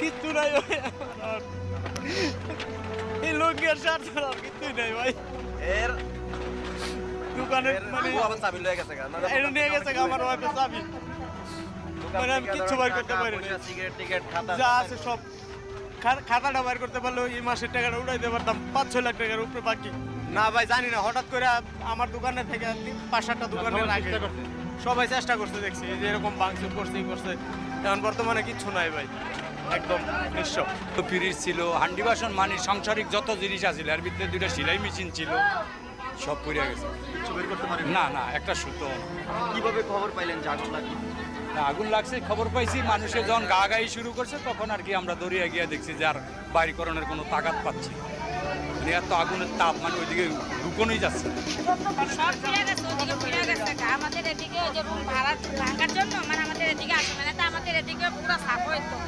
কিচ্ছু নাই ভাই এই লোকের সার ছাড়া কিচ্ছুই নাই ভাই এর দোকানে মানে ও আবার চাবি লয়ে গেছে গা এটা নিয়ে গেছে গা আমার ওয়াইফের চাবি মানে আমি কিচ্ছু বের করতে পারি না। সিগারেট টিকেট খাতা যা আছে সব খাতাটা বাইর করতে পারলে এই মাসের টাকাটা উঠাইতে পারতাম পাঁচ ছয় লাখ টাকার উপরে বাকি না ভাই জানি না হঠাৎ করে আমার দোকানে থেকে পাঁচ সাতটা দোকানের আগে সবাই চেষ্টা করছে দেখছি যে এরকম বাংসুর করছে করছে এখন বর্তমানে কিচ্ছু নাই ভাই একদম নিঃস্ব। ফ্রিজ ছিল হান্ডি বাসন মানে সাংসারিক যত জিনিস আছিল এর ভিতরে দুইটা সেলাই মেশিন ছিল সব পড়ে গেছে। কিছু বের করতে পারি না না একটা সুতো। কীভাবে খবর পাইলেন যে আগুন লাগল আগুন লাগছে খবর পাইছি মানুষে যখন গা গাই শুরু করছে তখন আর কি আমরা দৌড়িয়ে গিয়ে দেখছি যে আর বাইরকরণের কোনো তাকাত পাচ্ছি। মানে এত আগুনের তাপ মানে ওইদিকে লুকোনোই যাচ্ছে না। সব ফিরে গেছে ওদিকে ফিরে গেছে। আমাদের এদিকে ওই যে রুম ভাড়া ভাঙার জন্য মানে আমাদের এদিকে আসে মানে তা আমাদের এদিকে পুরো সাফ হইতো। তো